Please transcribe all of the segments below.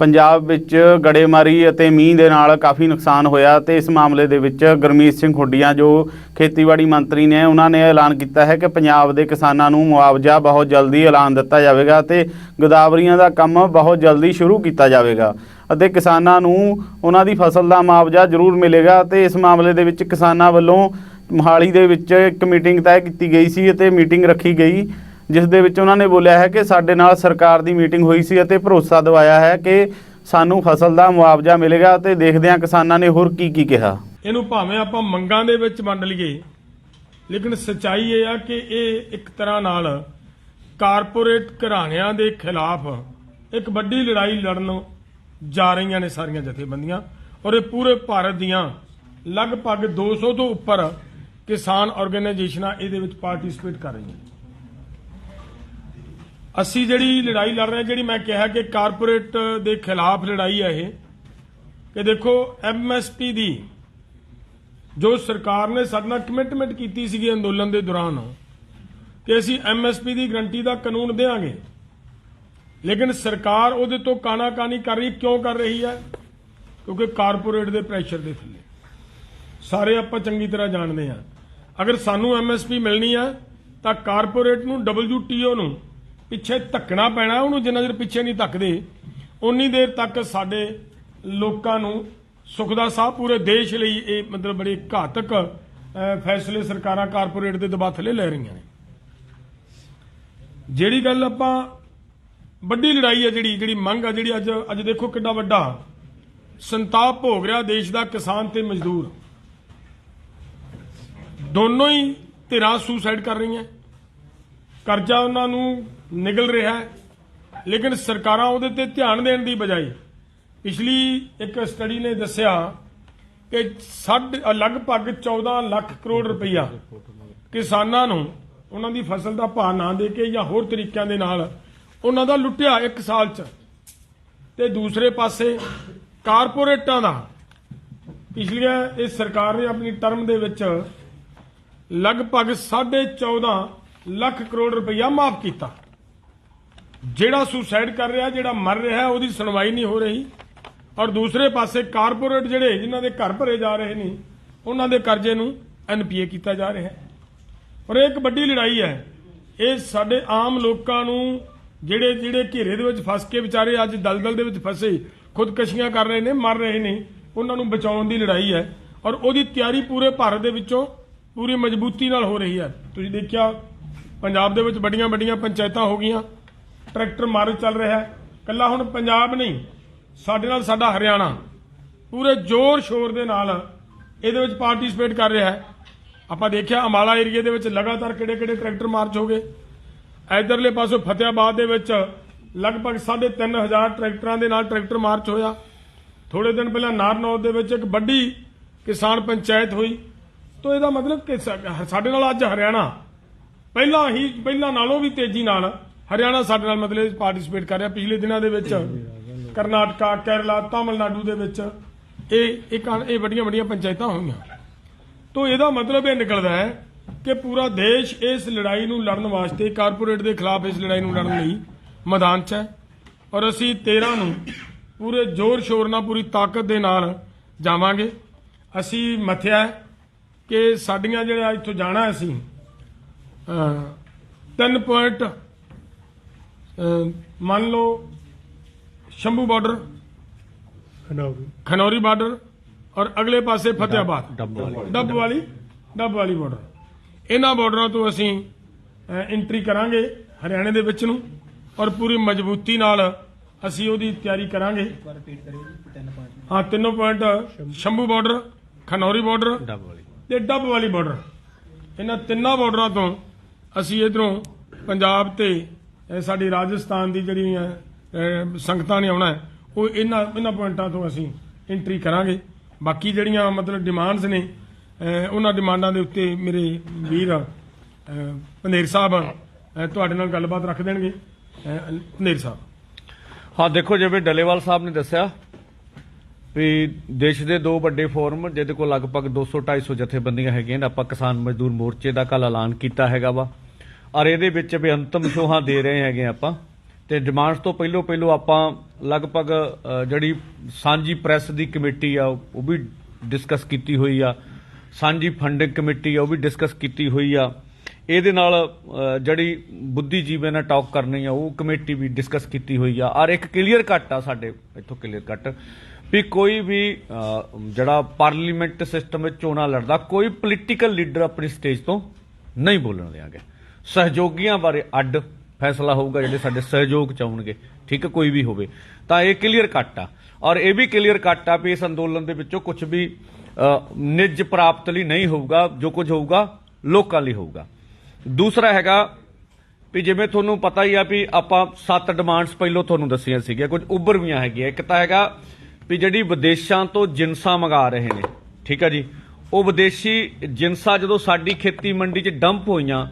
ਪੰਜਾਬ ਵਿੱਚ ਗੜੇਮਾਰੀ ਅਤੇ ਮੀਂਹ ਦੇ ਨਾਲ ਕਾਫੀ ਨੁਕਸਾਨ ਹੋਇਆ ਤੇ ਇਸ ਮਾਮਲੇ ਦੇ ਵਿੱਚ ਗੁਰਮੀਤ ਸਿੰਘ ਖੁੱਡੀਆਂ, ਜੋ ਖੇਤੀਬਾੜੀ ਮੰਤਰੀ ਨੇ, ਉਹਨਾਂ ਨੇ ਐਲਾਨ ਕੀਤਾ ਹੈ ਕਿ ਪੰਜਾਬ ਦੇ ਕਿਸਾਨਾਂ ਨੂੰ ਮੁਆਵਜ਼ਾ ਬਹੁਤ ਜਲਦੀ ਐਲਾਨ ਦਿੱਤਾ ਜਾਵੇਗਾ ਤੇ ਗੋਦਾਵਰੀਆਂ ਦਾ ਕੰਮ ਬਹੁਤ ਜਲਦੀ ਸ਼ੁਰੂ ਕੀਤਾ ਜਾਵੇਗਾ ਅਤੇ ਕਿਸਾਨਾਂ ਨੂੰ ਉਹਨਾਂ ਦੀ ਫਸਲ ਦਾ ਮੁਆਵਜ਼ਾ ਜ਼ਰੂਰ ਮਿਲੇਗਾ ਤੇ ਇਸ ਮਾਮਲੇ ਦੇ ਵਿੱਚ ਕਿਸਾਨਾਂ ਵੱਲੋਂ ਮੋਹਾਲੀ ਦੇ ਵਿੱਚ ਇੱਕ ਮੀਟਿੰਗ ਤੈਅ ਕੀਤੀ ਗਈ ਸੀ ਅਤੇ ਮੀਟਿੰਗ ਰੱਖੀ ਗਈ ਜਿਸ ਦੇ ਵਿੱਚ ਉਹਨਾਂ ਨੇ ਬੋਲਿਆ ਹੈ ਕਿ ਸਾਡੇ ਨਾਲ ਸਰਕਾਰ ਦੀ ਮੀਟਿੰਗ ਹੋਈ ਸੀ ਅਤੇ ਭਰੋਸਾ ਦਿਵਾਇਆ ਹੈ ਕਿ ਸਾਨੂੰ ਫਸਲ ਦਾ ਮੁਆਵਜ਼ਾ ਮਿਲੇਗਾ ਤੇ ਦੇਖਦੇ ਹਾਂ ਕਿਸਾਨਾਂ ਨੇ ਹੋਰ ਕੀ ਕੀ ਕਿਹਾ। ਇਹਨੂੰ ਭਾਵੇਂ ਆਪਾਂ ਮੰਗਾਂ ਦੇ ਵਿੱਚ ਵੰਡ ਲਈਏ, ਲੇਕਿਨ ਸਚਾਈ ਇਹ ਆ ਕਿ ਇਹ ਇੱਕ ਤਰ੍ਹਾਂ ਨਾਲ ਕਾਰਪੋਰੇਟ ਘਰਾਣਿਆਂ ਦੇ ਖਿਲਾਫ ਇੱਕ ਵੱਡੀ ਲੜਾਈ ਲੜਨ ਜਾ ਰਹੀਆਂ ਨੇ ਸਾਰੀਆਂ ਜਥੇਬੰਦੀਆਂ ਔਰ ਇਹ ਪੂਰੇ ਭਾਰਤ ਦੀਆਂ ਲਗਭਗ 200 ਤੋਂ ਉੱਪਰ ਕਿਸਾਨ ਆਰਗੇਨਾਈਜੇਸ਼ਨਾਂ ਇਹਦੇ ਵਿੱਚ ਪਾਰਟਿਸਿਪੇਟ ਕਰ ਰਹੀਆਂ ਅਸੀਂ ਜਿਹੜੀ ਲੜਾਈ ਲੜ ਰਹੇ ਜਿਹੜੀ ਮੈਂ ਕਿਹਾ ਕਿ ਕਾਰਪੋਰੇਟ ਦੇ ਖਿਲਾਫ ਲੜਾਈ ਹੈ ਇਹ, ਕਿ ਦੇਖੋ ਐਮਐਸਪੀ ਦੀ ਜੋ ਸਰਕਾਰ ਨੇ ਸਾਡੇ ਨਾਲ ਕਮਿਟਮੈਂਟ ਕੀਤੀ ਸੀਗੀ ਅੰਦੋਲਨ ਦੇ ਦੌਰਾਨ ਕਿ ਅਸੀਂ ਐਮਐਸਪੀ ਦੀ ਗਰੰਟੀ ਦਾ ਕਾਨੂੰਨ ਦੇਵਾਂਗੇ ਲੇਕਿਨ ਸਰਕਾਰ ਉਹਦੇ ਤੋਂ ਕਾਨਾਕਾਨੀ ਕਰ ਰਹੀ, ਕਿਉਂ ਕਰ ਰਹੀ ਹੈ? ਕਿਉਂਕਿ ਕਾਰਪੋਰੇਟ ਦੇ ਪ੍ਰੈਸ਼ਰ ਦੇ ਥੱਲੇ। ਸਾਰੇ ਆਪਾਂ ਚੰਗੀ ਤਰ੍ਹਾਂ ਜਾਣਦੇ ਹਾਂ। ਅਗਰ ਸਾਨੂੰ ਐਮਐਸਪੀ ਮਿਲਣੀ ਹੈ, ਤਾਂ ਕਾਰਪੋਰੇਟ ਨੂੰ WTO ਨੂੰ ਪਿੱਛੇ ਧੱਕਣਾ ਪੈਣਾ, ਉਹਨੂੰ ਜਿੰਨਾ ਚਿਰ ਪਿੱਛੇ ਨਹੀਂ ਧੱਕਦੇ ਉਨੀ ਦੇਰ ਤੱਕ ਸਾਡੇ ਲੋਕਾਂ ਨੂੰ ਸੁਖ ਦਾ ਸਾਹ ਪੂਰੇ ਦੇਸ਼ ਲਈ ਇਹ ਮਤਲਬ ਬੜੇ ਘਾਤਕ ਫੈਸਲੇ ਸਰਕਾਰਾਂ ਕਾਰਪੋਰੇਟ ਦੇ ਦਬਾਅ ਥੱਲੇ ਲੈ ਰਹੀਆਂ ਨੇ। ਜਿਹੜੀ ਗੱਲ ਆਪਾਂ ਵੱਡੀ ਲੜਾਈ ਹੈ ਜਿਹੜੀ ਜਿਹੜੀ ਮੰਗ ਆ ਜਿਹੜੀ ਅੱਜ ਅੱਜ ਦੇਖੋ ਕਿੰਨਾ ਵੱਡਾ ਸੰਤਾਪ ਭੋਗ ਰਿਹਾ ਦੇਸ਼ ਦਾ, ਕਿਸਾਨ ਤੇ ਮਜ਼ਦੂਰ। ਦੋਨੋਂ ਹੀ ਧਿਰਾਂ ਸੁਸਾਈਡ ਕਰ ਰਹੀਆਂ। ਕਰਜ਼ਾ ਉਹਨਾਂ ਨੂੰ ਨਿਗਲ ਰਿਹਾ ਹੈ। ਲੇਕਿਨ ਸਰਕਾਰਾਂ ਉਹਦੇ ਤੇ ਧਿਆਨ ਦੇਣ ਦੀ ਬਜਾਏ, ਪਿਛਲੀ ਇੱਕ ਸਟੱਡੀ ਨੇ ਦੱਸਿਆ ਕਿ ਸਾਢੇ ਲਗਭਗ 14 ਲੱਖ ਕਰੋੜ ਰੁਪਈਆ ਕਿਸਾਨਾਂ ਨੂੰ ਉਹਨਾਂ ਦੀ ਫਸਲ ਦਾ ਭਾਅ ਨਾ ਦੇ ਕੇ ਜਾਂ ਹੋਰ ਤਰੀਕਿਆਂ ਦੇ ਨਾਲ ਉਹਨਾਂ ਦਾ ਲੁੱਟਿਆ ਇੱਕ ਸਾਲ 'ਚ। ਤੇ ਦੂਸਰੇ ਪਾਸੇ ਕਾਰਪੋਰੇਟਾਂ ਦਾ, ਪਿਛਲੀਆਂ ਇਸ ਸਰਕਾਰ ਨੇ ਆਪਣੀ ਟਰਮ ਦੇ ਵਿੱਚ ਲਗਭਗ 14.5 ਲੱਖ ਕਰੋੜ ਰੁਪਈਆ ਮਾਫ ਕੀਤਾ। ਜਿਹੜਾ ਸੁਸਾਈਡ ਕਰ ਰਿਹਾ, ਜਿਹੜਾ ਮਰ ਰਿਹਾ, ਉਹਦੀ ਸੁਣਵਾਈ ਨਹੀਂ ਹੋ ਰਹੀ। ਔਰ ਦੂਸਰੇ ਪਾਸੇ ਕਾਰਪੋਰੇਟ ਜਿਹੜੇ, ਜਿਨ੍ਹਾਂ ਦੇ ਘਰ ਭਰੇ ਜਾ ਰਹੇ ਨੇ, ਉਹਨਾਂ ਦੇ ਕਰਜ਼ੇ ਨੂੰ ਐਨਪੀਏ ਕੀਤਾ ਜਾ ਰਿਹਾ ਹੈ। ਔਰ ਇਹ ਇੱਕ ਵੱਡੀ ਲੜਾਈ ਹੈ। ਇਹ ਸਾਡੇ ਆਮ ਲੋਕਾਂ ਨੂੰ ਜਿਹੜੇ ਜਿਹੜੇ ਘੇਰੇ ਦੇ ਵਿੱਚ ਫਸ ਕੇ ਵਿਚਾਰੇ ਅੱਜ ਦਲਦਲ ਦੇ ਵਿੱਚ ਫਸੇ, ਖੁਦਕਸ਼ੀਆਂ ਕਰ ਰਹੇ ਨੇ, ਮਰ ਰਹੇ ਨੇ, ਉਹਨਾਂ ਨੂੰ ਬਚਾਉਣ ਦੀ ਲੜਾਈ ਹੈ। ਔਰ ਉਹਦੀ ਤਿਆਰੀ ਪੂਰੇ ਭਾਰਤ ਦੇ ਵਿੱਚੋਂ ਪੂਰੀ ਮਜ਼ਬੂਤੀ ਨਾਲ ਹੋ ਰਹੀ ਹੈ। ਤੁਸੀਂ ਦੇਖਿਆ, ਪੰਜਾਬ ਦੇ ਵਿੱਚ ਵੱਡੀਆਂ ਵੱਡੀਆਂ ਪੰਚਾਇਤਾਂ ਹੋ ਗਈਆਂ। ਟਰੈਕਟਰ ਮਾਰਚ ਚੱਲ ਰਿਹਾ ਹੈ। ਕੱਲਾ ਹੁਣ ਪੰਜਾਬ ਨਹੀਂ, ਸਾਡੇ ਨਾਲ ਸਾਡਾ ਹਰਿਆਣਾ। ਪੂਰੇ ਜ਼ੋਰ ਸ਼ੋਰ ਦੇ ਨਾਲ ਇਹਦੇ ਵਿੱਚ ਪਾਰਟਿਸਿਪੇਟ ਕਰ ਰਿਹਾ ਹੈ। ਆਪਾਂ ਦੇਖਿਆ ਅਮਾਲਾ ਏਰੀਆ ਦੇ ਵਿੱਚ ਲਗਾਤਾਰ ਕਿਹੜੇ ਕਿਹੜੇ ਟਰੈਕਟਰ ਮਾਰਚ ਹੋ ਗਏ। ਇਧਰਲੇ ਪਾਸੋਂ ਫਤਿਆਬਾਦ ਦੇ ਵਿੱਚ ਲਗਭਗ 3.5000 ਟਰੈਕਟਰਾਂ ਦੇ ਨਾਲ ਟਰੈਕਟਰ ਮਾਰਚ ਹੋਇਆ। ਥੋੜੇ ਦਿਨ ਪਹਿਲਾਂ ਨਾਰਨੌਦ ਦੇ ਵਿੱਚ ਇੱਕ ਵੱਡੀ ਕਿਸਾਨ ਪੰਚਾਇਤ ਹੋਈ। ਤੋਂ ਇਹਦਾ ਮਤਲਬ ਕਿ ਸਾਡੇ ਨਾਲ ਅੱਜ ਹਰਿਆਣਾ ਪਹਿਲਾਂ ਹੀ ਪਹਿਲਾਂ ਨਾਲੋਂ ਵੀ ਤੇਜ਼ੀ ਨਾਲ ਹਰਿਆਣਾ ਸਾਡੇ ਨਾਲ ਮਤਲਬ ਪਾਰਟਿਸਿਪੇਟ ਕਰ ਰਿਹਾ ਪਿਛਲੇ ਦਿਨਾਂ ਦੇ ਵਿੱਚ। ਕਰਨਾਟਕਾ ਕੇਰਲਾ ਤਾਮਿਲਨਾਡੂ ਦੇ ਵਿੱਚ ਇਹ ਇੱਕ ਇਹ ਵੱਡੀਆਂ ਵੱਡੀਆਂ ਪੰਚਾਇਤਾਂ ਹੋਈਆਂ। ਤੋਂ ਇਹਦਾ ਮਤਲਬ ਇਹ ਨਿਕਲਦਾ ਹੈ ਕਿ ਪੂਰਾ ਦੇਸ਼ ਇਸ ਲੜਾਈ ਨੂੰ ਲੜਨ ਵਾਸਤੇ ਕਾਰਪੋਰੇਟ ਦੇ ਖਿਲਾਫ ਇਸ ਲੜਾਈ ਨੂੰ ਲੜਨ ਲਈ ਮੈਦਾਨ 'ਚ ਹੈ ਔਰ ਅਸੀਂ 13 ਨੂੰ ਪੂਰੇ ਜ਼ੋਰ ਸ਼ੋਰ ਨਾਲ ਪੂਰੀ ਤਾਕਤ ਦੇ ਨਾਲ ਜਾਵਾਂਗੇ। ਅਸੀਂ ਮਥਿਆ ਕਿ ਸਾਡੀਆਂ ਜਿਹੜਾ ਇੱਥੋਂ ਜਾਣਾ ਅਸੀਂ ਅਹ, ਤਿੰਨ ਪੁਆਇੰਟ ਮੰਨ ਲਓ ਸ਼ੰਭੂ ਬਾਰਡਰ ਖਨੌਰੀ। ਬਾਰਡਰ ਔਰ ਅਗਲੇ ਪਾਸੇ ਫਤਿਆਬਾਦ ਡੱਬ ਵਾਲੀ। ਡੱਬ ਵਾਲੀ ਬਾਰਡਰ। ਇਹਨਾਂ ਬਾਰਡਰਾਂ ਤੋਂ ਅਸੀਂ ਐਂਟਰੀ ਕਰਾਂਗੇ ਹਰਿਆਣੇ ਦੇ ਵਿੱਚ ਨੂੰ ਔਰ ਪੂਰੀ ਮਜ਼ਬੂਤੀ ਨਾਲ ਅਸੀਂ ਉਹਦੀ ਤਿਆਰੀ ਕਰਾਂਗੇ। ਹਾਂ ਤਿੰਨੋਂ point Shambhu border Khanauri border ਤੇ ਡੱਬ ਵਾਲੀ ਬਾਰਡਰ। ਇਹਨਾਂ ਤਿੰਨਾਂ ਬਾਰਡਰਾਂ ਤੋਂ ਅਸੀਂ ਇਧਰੋਂ ਪੰਜਾਬ ਤੇ ਸਾਡੀ ਰਾਜਸਥਾਨ ਦੀ ਜਿਹੜੀ ਅਹ, ਸੰਗਤਾਂ ਨੇ ਆਉਣਾ ਉਹ ਇਹਨਾਂ ਇਹਨਾਂ ਪੁਆਇੰਟਾਂ ਤੋਂ ਅਸੀਂ ਐਂਟਰੀ ਕਰਾਂਗੇ। ਬਾਕੀ ਜਿਹੜੀਆਂ ਮਤਲਬ ਡਿਮਾਂਡਸ ਨੇ ਉਹਨਾਂ ਡਿਮਾਂਡਾਂ ਦੇ ਉੱਤੇ ਮੇਰੇ ਵੀਰ ਅਹ, ਸਾਹਿਬ ਤੁਹਾਡੇ ਨਾਲ ਗੱਲਬਾਤ ਰੱਖ ਦੇਣਗੇ। ਅਹ, ਸਾਹਿਬ। ਹਾਂ ਦੇਖੋ ਜਿਵੇਂ ਡੱਲੇਵਾਲ ਸਾਹਿਬ ਨੇ ਦੱਸਿਆ ਵੀ ਦੇਸ਼ ਦੇ ਦੋ ਵੱਡੇ ਫੋਰਮ ਜਿਹਦੇ ਕੋਲ ਲਗਭਗ 200 250 ਜਥੇਬੰਦੀਆਂ ਹੈਗੀਆਂ ਨੇ ਆਪਾਂ ਕਿਸਾਨ ਮਜ਼ਦੂਰ ਮੋਰਚੇ ਦਾ ਕੱਲ ਐਲਾਨ ਕੀਤਾ ਹੈਗਾ ਵਾ। ਔਰ ਇਹਦੇ ਵਿੱਚ ਵੀ ਅੰਤਮ ਸ਼ੋਹਾਂ ਦੇ ਰਹੇ ਹੈਗੇ ਆਪਾਂ। ਤੇ ਡਿਮਾਂਡਸ ਤੋਂ ਪਹਿਲੋਂ ਪਹਿਲੋਂ ਆਪਾਂ ਲਗਭਗ ਜਿਹੜੀ ਸਾਂਝੀ ਪ੍ਰੈਸ ਦੀ ਕਮੇਟੀ ਆ, ਉਹ ਵੀ ਡਿਸਕਸ ਕੀਤੀ ਹੋਈ ਆ। ਸਾਂਝੀ ਫੰਡਿੰਗ ਕਮੇਟੀ ਆ, ਉਹ ਵੀ ਡਿਸਕਸ ਕੀਤੀ ਹੋਈ ਆ। ਇਹਦੇ ਨਾਲ ਜਿਹੜੀ ਬੁੱਧੀਜੀਵੀ ਨਾਲ ਟਾਕ ਕਰਨੀ ਆ, ਉਹ ਕਮੇਟੀ ਵੀ ਡਿਸਕਸ ਕੀਤੀ ਹੋਈ ਆ। ਔਰ ਇੱਕ ਕਲੀਅਰ ਕੱਟ ਆ ਸਾਡੇ, ਇੱਥੋਂ ਕਲੀਅਰ ਕੱਟ, ਵੀ ਕੋਈ ਵੀ ਜਿਹੜਾ ਪਾਰਲੀਮੈਂਟ ਸਿਸਟਮ ਵਿੱਚ ਚੋਣਾਂ ਲੜਦਾ, ਕੋਈ ਪੋਲੀਟੀਕਲ ਲੀਡਰ ਆਪਣੀ ਸਟੇਜ ਤੋਂ ਨਹੀਂ ਬੋਲਣ ਦਿਆਂਗੇ। ਸਹਿਯੋਗੀਆਂ ਬਾਰੇ ਅੱਡ ਫੈਸਲਾ ਹੋਊਗਾ ਜਿਹੜੇ ਸਾਡੇ ਸਹਿਯੋਗ ਚ ਆਉਣਗੇ। ਠੀਕ ਹੈ, ਕੋਈ ਵੀ ਹੋਵੇ। ਤਾਂ ਇਹ ਕਲੀਅਰ ਕੱਟ ਆ। ਔਰ ਇਹ ਵੀ ਕਲੀਅਰ ਕੱਟ ਆ ਵੀ ਇਸ ਅੰਦੋਲਨ ਦੇ ਵਿੱਚੋਂ ਕੁਝ ਵੀ ਨਿੱਜ ਪ੍ਰਾਪਤ ਲਈ ਨਹੀਂ ਹੋਊਗਾ, ਜੋ ਕੁਝ ਹੋਊਗਾ, ਲੋਕਾਂ ਲਈ ਹੋਊਗਾ। ਦੂਸਰਾ ਹੈਗਾ ਵੀ ਜਿਵੇਂ ਤੁਹਾਨੂੰ ਪਤਾ ਹੀ ਆ ਵੀ ਆਪਾਂ ਸੱਤ ਡਿਮਾਂਡਸ ਪਹਿਲਾਂ ਤੁਹਾਨੂੰ ਦੱਸੀਆਂ ਸੀਗੀਆਂ, ਕੁਝ ਉੱਭਰਵੀਆਂ ਹੈਗੀਆਂ। ਇੱਕ ਤਾਂ ਹੈਗਾ ਵੀ ਜਿਹੜੀ ਵਿਦੇਸ਼ਾਂ ਤੋਂ ਜਿੰਸਾਂ ਮੰਗਾ ਰਹੇ ਨੇ। ਠੀਕ ਆ ਜੀ? ਉਹ ਵਿਦੇਸ਼ੀ ਜਿੰਸਾਂ ਜਦੋਂ ਸਾਡੀ ਖੇਤੀ ਮੰਡੀ 'ਚ ਡੰਪ ਹੋਈਆਂ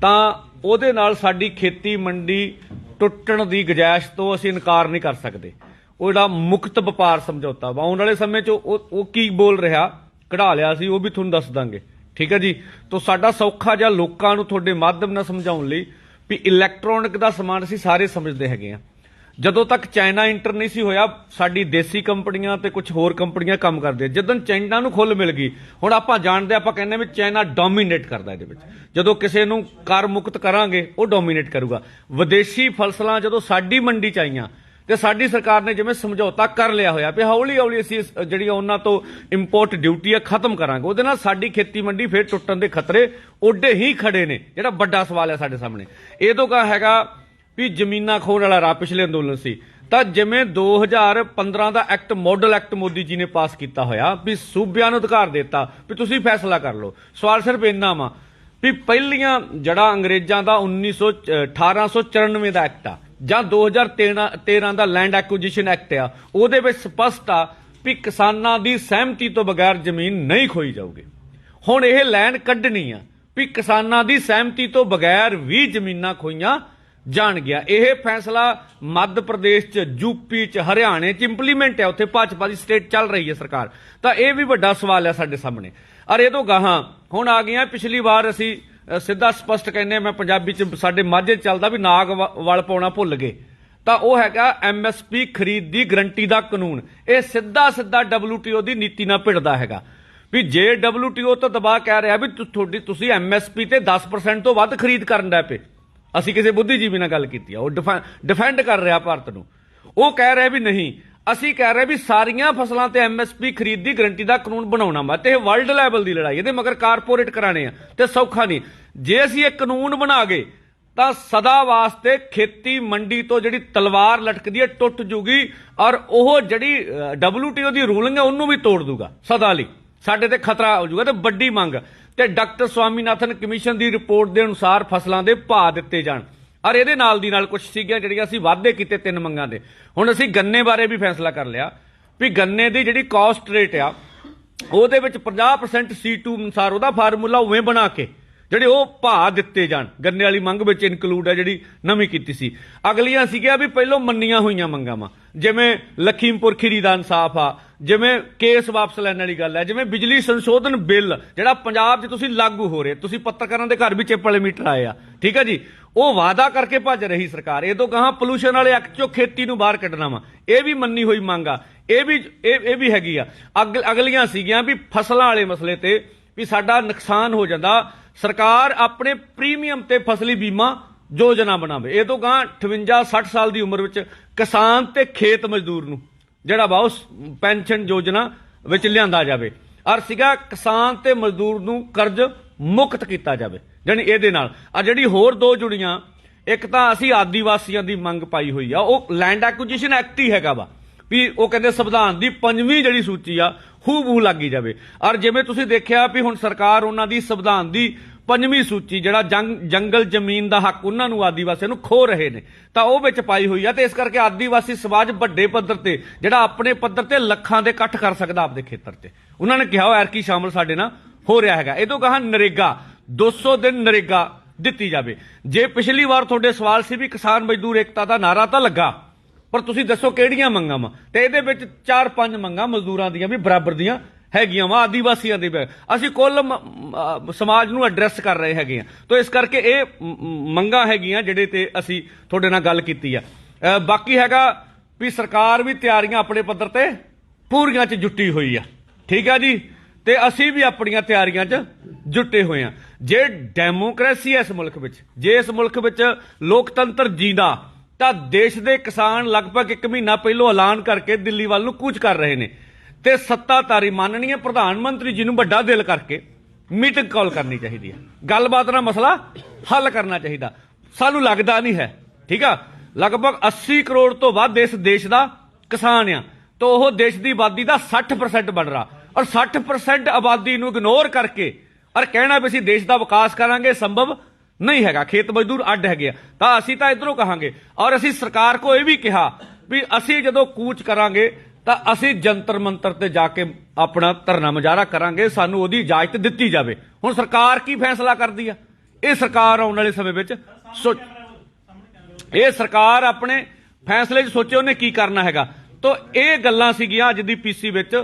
ਤਾਂ ਉਹਦੇ ਨਾਲ ਸਾਡੀ ਖੇਤੀ ਮੰਡੀ ਟੁੱਟਣ ਦੀ ਗੁਜਾਇਸ਼ ਤੋਂ ਅਸੀਂ ਇਨਕਾਰ ਨਹੀਂ ਕਰ ਸਕਦੇ। ਉਹ ਜਿਹੜਾ ਮੁਕਤ ਵਪਾਰ ਸਮਝੌਤਾ ਵਾ, ਆਉਣ ਵਾਲੇ ਸਮੇਂ 'ਚ ਉਹ ਉਹ ਕੀ ਬੋਲ ਰਿਹਾ, ਕਢਾ ਲਿਆ ਸੀ, ਉਹ ਵੀ ਤੁਹਾਨੂੰ ਦੱਸ ਦਾਂਗੇ। ਠੀਕ ਹੈ ਜੀ? ਤੋਂ ਸਾਡਾ ਸੌਖਾ ਜਿਹਾ ਲੋਕਾਂ ਨੂੰ ਤੁਹਾਡੇ ਮਾਧਿਅਮ ਨਾਲ ਸਮਝਾਉਣ ਲਈ ਵੀ ਇਲੈਕਟ੍ਰੋਨਿਕ ਦਾ ਸਮਾਨ ਅਸੀਂ ਸਾਰੇ ਸਮਝਦੇ ਹੈਗੇ ਆ। ਜਦੋਂ ਤੱਕ ਚਾਈਨਾ ਇੰਟਰ ਨਹੀਂ ਸੀ ਹੋਇਆ, ਸਾਡੀ ਦੇਸੀ ਕੰਪਨੀਆਂ ਤੇ ਕੁਝ ਹੋਰ ਕੰਪਨੀਆਂ ਕੰਮ ਕਰਦੀਆਂ। ਜਦੋਂ ਚਾਈਨਾ ਨੂੰ ਖੁੱਲ ਮਿਲ ਗਈ, ਹੁਣ ਆਪਾਂ ਜਾਣਦੇ ਆਪਾਂ ਕਹਿੰਦੇ ਵੀ ਚਾਈਨਾ ਡੋਮੀਨੇਟ ਕਰਦਾ ਇਹਦੇ ਵਿੱਚ। ਜਦੋਂ ਕਿਸੇ ਨੂੰ ਕਰ ਮੁਕਤ ਕਰਾਂਗੇ, ਉਹ ਡੋਮੀਨੇਟ ਕਰੂਗਾ। ਵਿਦੇਸ਼ੀ ਫਸਲਾਂ ਜਦੋਂ ਸਾਡੀ ਮੰਡੀ ਚ ਆਈਆਂ, ਤੇ ਸਾਡੀ ਸਰਕਾਰ ਨੇ ਜਿਵੇਂ ਸਮਝੌਤਾ ਕਰ ਲਿਆ ਹੋਇਆ ਵੀ ਹੌਲੀ ਹੌਲੀ ਅਸੀਂ ਜਿਹੜੀਆਂ ਉਹਨਾਂ ਤੋਂ ਇੰਪੋਰਟ ਡਿਊਟੀ ਆ ਖਤਮ ਕਰਾਂਗੇ, ਉਹਦੇ ਨਾਲ ਸਾਡੀ ਖੇਤੀ ਮੰਡੀ ਫੇਰ ਟੁੱਟਣ ਦੇ ਖਤਰੇ ਓਡੇ ਹੀ ਖੜੇ ਨੇ। ਜਿਹੜਾ ਵੱਡਾ ਸਵਾਲ ਹੈ ਸਾਡੇ ਸਾਹਮਣੇ। ਇਹ ਤੋਂ ਕਾ ਹੈਗਾ ਵੀ ਜ਼ਮੀਨਾਂ ਖੋਣ ਵਾਲਾ ਰਾ ਪਿਛਲੇ ਅੰਦੋਲਨ ਸੀ। ਤਾਂ ਜਿਵੇਂ 2015 ਦਾ act model act Modi ji ਨੇ ਪਾਸ ਕੀਤਾ ਹੋਇਆ, ਵੀ ਸੂਬਿਆਂ ਨੂੰ ਅਧਿਕਾਰ ਦਿੱਤਾ, ਵੀ ਤੁਸੀਂ ਫੈਸਲਾ ਕਰ ਲਓ। ਸਵਾਲ ਸਿਰਫ ਇੰਨਾ ਵਾ ਵੀ ਪਹਿਲੀਆਂ ਜਿਹੜਾ ਅੰਗਰੇਜ਼ਾਂ ਦਾ 1900 1894 ਦਾ ਐਕਟ ਆ, ਜਾਂ 2013 13 ਦਾ ਲੈਂਡ ਐਕੁਜੀਸ਼ਨ ਐਕਟ ਆ, ਉਹਦੇ ਵਿੱਚ ਸਪਸ਼ਟ ਆ ਵੀ ਕਿਸਾਨਾਂ ਦੀ ਸਹਿਮਤੀ ਤੋਂ ਬਗੈਰ ਜ਼ਮੀਨ ਨਹੀਂ ਖੋਈ ਜਾਊਗੀ। ਹੁਣ ਇਹ ਲੈਂਡ ਕੱਢਣੀ ਆ ਵੀ ਕਿਸਾਨਾਂ ਦੀ ਸਹਿਮਤੀ ਤੋਂ ਬਗੈਰ ਵੀ ਜ਼ਮੀਨਾਂ ਖੋਈਆਂ ਜਾਣ ਗਿਆ। ਇਹ ਫੈਸਲਾ ਮੱਧ ਪ੍ਰਦੇਸ਼ ਚ ਯੂਪੀ ਚ ਹਰਿਆਣੇ ਚ ਇੰਪਲੀਮੈਂਟ ਹੈ। ਉੱਥੇ ਭਾਜਪਾ ਦੀ ਸਟੇਟ ਚੱਲ ਰਹੀ ਹੈ ਸਰਕਾਰ। ਤਾਂ ਇਹ ਵੀ ਵੱਡਾ ਸਵਾਲ ਹੈ ਸਾਡੇ ਸਾਹਮਣੇ। ਔਰ ਇਹ ਤੋਂ ਗਾਹਾਂ ਹੁਣ ਆ ਗਈਆਂ ਪਿਛਲੀ ਵਾਰ ਅਸੀਂ ਸਿੱਧਾ ਸਪਸ਼ਟ ਕਹਿੰਦੇ ਹਾਂ, ਮੈਂ ਪੰਜਾਬੀ ਚ ਸਾਡੇ ਮਾਝੇ 'ਚ ਚੱਲਦਾ ਵੀ ਨਾਗ ਵ- ਵਲ ਪਾਉਣਾ ਭੁੱਲ ਗਏ। ਤਾਂ ਉਹ ਹੈਗਾ ਐਮਐਸਪੀ ਖਰੀਦ ਦੀ ਗਰੰਟੀ ਦਾ ਕਾਨੂੰਨ। ਇਹ ਸਿੱਧਾ ਸਿੱਧਾ WTO ਦੀ ਨੀਤੀ ਨਾਲ ਭਿੜਦਾ ਹੈਗਾ। ਵੀ ਜੇ WTO ਤੋਂ ਦਬਾਅ ਕਹਿ ਰਿਹਾ ਵੀ ਤੁਹਾਡੀ ਤੁਸੀਂ ਐਮਐਸਪੀ ਤੇ 10% ਤੋਂ ਵੱਧ ਖਰੀਦ ਕਰਨ ਦਾ ਪਏ। ਅਸੀਂ ਕਿਸੇ ਬੁੱਧੀਜੀਵੀ ਨਾਲ ਗੱਲ ਕੀਤੀ ਆ, ਉਹ ਡਿਫੈਂਡ ਕਰ ਰਿਹਾ ਭਾਰਤ ਨੂੰ। ਉਹ ਕਹਿ ਰਿਹਾ ਵੀ ਨਹੀਂ, ਅਸੀਂ ਕਹਿ ਰਹੇ ਵੀ ਸਾਰੀਆਂ ਫਸਲਾਂ ਤੇ ਐਮਐਸਪੀ ਖਰੀਦ ਦੀ ਗਰੰਟੀ ਦਾ ਕਾਨੂੰਨ ਬਣਾਉਣਾ ਵਾ, ਤੇ ਇਹ ਵਰਲਡ ਲੈਵਲ ਦੀ ਲੜਾਈ ਇਹਦੇ ਮਗਰ ਕਾਰਪੋਰੇਟ ਕਰਾਣੇ ਆ, ਤੇ ਸੌਖਾ ਨਹੀਂ। ਜੇ ਅਸੀਂ ਇਹ ਕਾਨੂੰਨ ਬਣਾ ਗਏ, ਤਾਂ ਸਦਾ ਵਾਸਤੇ ਖੇਤੀ ਮੰਡੀ ਤੋਂ ਜਿਹੜੀ ਤਲਵਾਰ ਲਟਕਦੀ ਹੈ ਟੁੱਟ ਜੂਗੀ, ਔਰ ਉਹ ਜਿਹੜੀ WTO ਦੀ ਰੂਲਿੰਗ ਹੈ ਉਹਨੂੰ ਵੀ ਤੋੜ ਦੂਗਾ, ਸਦਾ ਲਈ। ਸਾਡੇ ਤੇ ਖਤਰਾ ਹੋ ਜਾਊਗਾ ਤੇ ਵੱਡੀ ਮੰਗ ਤੇ ਡਾਕਟਰ ਸਵਾਮੀਨਾਥਨ ਕਮਿਸ਼ਨ ਦੀ ਰਿਪੋਰਟ ਦੇ ਅਨੁਸਾਰ ਫਸਲਾਂ ਦੇ ਭਾਅ ਦਿੱਤੇ ਜਾਣ। ਔਰ ਇਹਦੇ ਨਾਲ ਦੀ ਨਾਲ ਕੁਝ ਸੀਗੀਆਂ ਜਿਹੜੀਆਂ ਅਸੀਂ ਵਾਅਦੇ ਕੀਤੇ ਤਿੰਨ ਮੰਗਾਂ ਦੇ। ਹੁਣ ਅਸੀਂ ਗੰਨੇ ਬਾਰੇ ਵੀ ਫੈਸਲਾ ਕਰ ਲਿਆ ਵੀ ਗੰਨੇ ਦੀ ਜਿਹੜੀ ਕਾਸਟ ਰੇਟ ਆ, ਉਹਦੇ ਵਿੱਚ 50% C2 ਅਨੁਸਾਰ ਉਹਦਾ ਫਾਰਮੂਲਾ ਉਵੇਂ ਬਣਾ ਕੇ ਜਿਹੜੇ ਉਹ ਭਾਅ ਦਿੱਤੇ ਜਾਣ। ਗੰਨੇ ਵਾਲੀ ਮੰਗ ਵਿੱਚ ਇਨਕਲੂਡ ਹੈ ਜਿਹੜੀ ਨਵੀਂ ਕੀਤੀ ਸੀ। ਅਗਲੀਆਂ ਸੀਗੀਆਂ ਵੀ ਪਹਿਲੋਂ ਮੰਨੀਆਂ ਹੋਈਆਂ ਮੰਗਾਂ ਵਾ। ਜਿਵੇਂ ਲਖੀਮਪੁਰ ਖੀਰੀ ਦਾ ਇਨਸਾਫ ਆ ਜਿਵੇਂ ਕੇਸ ਵਾਪਸ ਲੈਣ ਵਾਲੀ ਗੱਲ ਹੈ, ਜਿਵੇਂ ਬਿਜਲੀ ਸੰਸ਼ੋਧਨ ਬਿੱਲ, ਜਿਹੜਾ ਪੰਜਾਬ 'ਚ ਤੁਸੀਂ ਲਾਗੂ ਹੋ ਰਹੇ, ਤੁਸੀਂ ਪੱਤਰਕਾਰਾਂ ਦੇ ਘਰ ਵੀ ਚਿੱਪ ਵਾਲੇ ਮੀਟਰ ਆਏ ਆ, ਠੀਕ ਹੈ ਜੀ? ਉਹ ਵਾਅਦਾ ਕਰਕੇ ਭੱਜ ਰਹੀ ਸਰਕਾਰ, ਇਹ ਤੋਂ ਕਹਾ ਪੋਲੂਸ਼ਨ ਵਾਲੇ ਐਕਟ ਚੋਂ ਖੇਤੀ ਨੂੰ ਬਾਹਰ ਕੱਢਣਾ ਵਾ, ਇਹ ਵੀ ਮੰਨੀ ਹੋਈ ਮੰਗ ਆ, ਇਹ ਵੀ ਇਹ ਵੀ ਹੈਗੀ ਆ। ਅਗ- ਅਗਲੀਆਂ ਸੀਗੀਆਂ ਵੀ ਫਸਲਾਂ ਵਾਲੇ ਮਸਲੇ ਤੇ ਵੀ ਸਾਡਾ ਨੁਕਸਾਨ ਹੋ ਜਾਂਦਾ, ਸਰਕਾਰ ਆਪਣੇ ਪ੍ਰੀਮੀਅਮ ਤੇ ਫਸਲੀ ਬੀਮਾ ਯੋਜਨਾ ਬਣਾਵੇ, ਇਹ ਤੋਂ ਗਾਂ 58 60 ਸਾਲ ਦੀ ਉਮਰ ਵਿੱਚ ਕਿਸਾਨ ਤੇ ਖੇਤ ਮਜ਼ਦੂਰ ਨੂੰ ਜਿਹੜਾ ਵਾ ਉਸ ਪੈਨਸ਼ਨ ਯੋਜਨਾ ਵਿੱਚ ਲਿਆਂਦਾ ਜਾਵੇ। ਔਰ ਸੀਗਾ ਕਿਸਾਨ ਤੇ ਮਜ਼ਦੂਰ ਨੂੰ ਕਰਜ਼ ਮੁਕਤ ਕੀਤਾ ਜਾਵੇ, ਜਾਣੀ ਇਹਦੇ ਨਾਲ। ਆ ਜਿਹੜੀ ਹੋਰ ਦੋ ਜੁੜੀਆਂ, ਇੱਕ ਤਾਂ ਅਸੀਂ ਆਦੀਵਾਸੀਆਂ ਦੀ ਮੰਗ ਪਾਈ ਹੋਈ ਆ, ਉਹ ਲੈਂਡ ਐਕੁਜੀਸ਼ਨ ਐਕਟ ਹੀ ਹੈਗਾ ਵਾ, ਵੀ ਉਹ ਕਹਿੰਦੇ ਸੰਵਿਧਾਨ ਦੀ ਪੰਜਵੀਂ ਜਿਹੜੀ ਸੂਚੀ ਆ ਹੂ ਬੂ ਲੱਗੀ ਜਾਵੇ। ਔਰ ਜਿਵੇਂ ਤੁਸੀਂ ਦੇਖਿਆ ਵੀ ਹੁਣ ਸਰਕਾਰ ਉਹਨਾਂ ਦੀ ਸੰਵਿਧਾਨ ਦੀ ਪੰਜਵੀਂ ਸੂਚੀ, ਜਿਹੜਾ ਜੰਗ, ਜੰਗਲ ਜ਼ਮੀਨ ਦਾ ਹੱਕ ਉਹਨਾਂ ਨੂੰ ਆਦੀਵਾਸੀਆਂ ਨੂੰ ਖੋ ਰਹੇ ਨੇ, ਤਾਂ ਉਹ ਵਿੱਚ ਪਾਈ ਹੋਈ ਆ ਤੇ ਇਸ ਕਰਕੇ ਆਦੀਵਾਸੀ ਸਮਾਜ ਵੱਡੇ ਪੱਧਰ ਤੇ, ਜਿਹੜਾ ਆਪਣੇ ਪੱਧਰ ਤੇ ਲੱਖਾਂ ਦੇ ਇਕੱਠ ਕਰ ਸਕਦਾ ਆਪਦੇ ਖੇਤਰ ਤੇ। ਉਹਨਾਂ ਨੇ ਕਿਹਾ ਉਹ ਐਰਕੀ ਸ਼ਾਮਲ ਸਾਡੇ ਨਾਲ ਹੋ ਰਿਹਾ ਹੈਗਾ। ਇਹ ਤੋਂ ਕਹਾ ਨਰੇਗਾ 200 ਦਿਨ ਨਰੇਗਾ ਦਿੱਤੀ ਜਾਵੇ। ਜੇ ਪਿਛਲੀ ਵਾਰ ਤੁਹਾਡੇ ਸਵਾਲ ਸੀ ਵੀ ਕਿਸਾਨ ਮਜ਼ਦੂਰ ਏਕਤਾ ਦਾ ਨਾਰਾ ਤਾਂ ਲੱਗਾ, ਪਰ ਤੁਸੀਂ ਦੱਸੋ ਕਿਹੜੀਆਂ ਮੰਗਾਂ ਵਾ? ਤੇ ਇਹਦੇ ਵਿੱਚ ਚਾਰ ਪੰਜ ਮੰਗਾਂ ਮਜ਼ਦੂਰਾਂ ਦੀਆਂ ਵੀ ਬਰਾਬਰ ਦੀਆਂ ਹੈਗੀਆਂ ਵਾ ਆਦੀਵਾਸੀਆਂ ਦੇ ਅਸੀਂ ਕੁੱਲ ਸਮਾਜ ਨੂੰ ਐਡਰੈਸ ਕਰ ਰਹੇ ਹੈਗੇ ਆ ਤਾਂ ਇਸ ਕਰਕੇ ਇਹ ਮੰਗਾਂ ਹੈਗੀਆਂ ਜਿਹੜੇ ਤੇ ਅਸੀਂ ਤੁਹਾਡੇ ਨਾਲ ਗੱਲ ਕੀਤੀ ਆ। ਬਾਕੀ ਹੈਗਾ ਵੀ ਸਰਕਾਰ ਵੀ ਤਿਆਰੀਆਂ ਆਪਣੇ ਪੱਧਰ ਤੇ ਪੂਰੀਆਂ ਚ ਜੁੱਟੀ ਹੋਈ ਆ। ਠੀਕ ਆ ਜੀ? ਤੇ ਅਸੀਂ ਵੀ ਆਪਣੀਆਂ ਤਿਆਰੀਆਂ 'ਚ ਜੁੱਟੇ ਹੋਏ ਆ। ਜੇ ਡੈਮੋਕ੍ਰੇਸੀ ਹੈ ਇਸ ਮੁਲਕ ਵਿੱਚ, ਜੇ ਇਸ ਮੁਲਕ ਵਿੱਚ ਲੋਕਤੰਤਰ ਜੀਂਦਾ, ਤਾਂ ਦੇਸ਼ ਦੇ ਕਿਸਾਨ ਲਗਭਗ 1 ਮਹੀਨਾ ਪਹਿਲਾਂ ਐਲਾਨ ਕਰਕੇ ਦਿੱਲੀ ਵੱਲ ਨੂੰ ਕੂਚ ਕਰ ਰਹੇ ਨੇ। ਤੇ ਸੱਤਾਧਾਰੀ ਮਾਨਣੀय ਪ੍ਰਧਾਨ ਮੰਤਰੀ ਜੀ ਨੂੰ ਵੱਡਾ ਦਿਲ ਕਰਕੇ ਮੀਟਿੰਗ ਕਾਲ ਕਰਨੀ ਚਾਹੀਦੀ ਹੈ। ਗੱਲਬਾਤ ਨਾਲ ਮਸਲਾ ਹੱਲ ਕਰਨਾ ਚਾਹੀਦਾ। ਸਾਨੂੰ ਲੱਗਦਾ ਨਹੀਂ ਹੈ, ਠੀਕ ਆ? ਲਗਭਗ 80 ਕਰੋੜ ਤੋਂ ਵੱਧ ਇਸ ਦੇਸ਼ ਦਾ ਕਿਸਾਨ ਆ। ਤਾਂ ਉਹ ਦੇਸ਼ ਦੀ ਆਬਾਦੀ ਦਾ 60% ਬਣ ਰਿਹਾ। ਔਰ 60% ਆਬਾਦੀ ਨੂੰ ਇਗਨੋਰ ਕਰਕੇ, ਔਰ ਕਹਿਣਾ ਵੀ ਅਸੀਂ ਦੇਸ਼ ਦਾ ਵਿਕਾਸ ਕਰਾਂਗੇ, ਸੰਭਵ ਨਹੀਂ ਹੈਗਾ। ਖੇਤ ਮਜ਼ਦੂਰ ਅੱਡ ਹੈਗੇ ਆ। ਤਾਂ ਅਸੀਂ ਤਾਂ ਇਧਰੋਂ ਕਹਾਂਗੇ। ਔਰ ਅਸੀਂ ਸਰਕਾਰ ਕੋ ਇਹ ਵੀ ਕਿਹਾ ਵੀ ਅਸੀਂ ਜਦੋਂ ਕੂਚ ਕਰਾਂਗੇ ਤਾਂ ਅਸੀਂ ਜੰਤਰ ਮੰਤਰ ਤੇ ਜਾ ਕੇ ਆਪਣਾ ਧਰਨਾ ਮੁਜ਼ਾਹਰਾ ਕਰਾਂਗੇ, ਸਾਨੂੰ ਉਹਦੀ ਇਜਾਜ਼ਤ ਦਿੱਤੀ ਜਾਵੇ। ਹੁਣ ਸਰਕਾਰ ਕੀ ਫੈਸਲਾ ਕਰਦੀ ਆ? ਇਹ ਸਰਕਾਰ ਆਉਣ ਵਾਲੇ ਸਮੇਂ ਵਿੱਚ ਸੋਚ ਇਹ ਸਰਕਾਰ ਆਪਣੇ ਫੈਸਲੇ 'ਚ ਸੋਚੇ ਉਹਨੇ ਕੀ ਕਰਨਾ ਹੈਗਾ। ਤੋ ਇਹ ਗੱਲਾਂ ਸੀਗੀਆਂ ਅੱਜ ਦੀ ਪੀਸੀ ਵਿੱਚ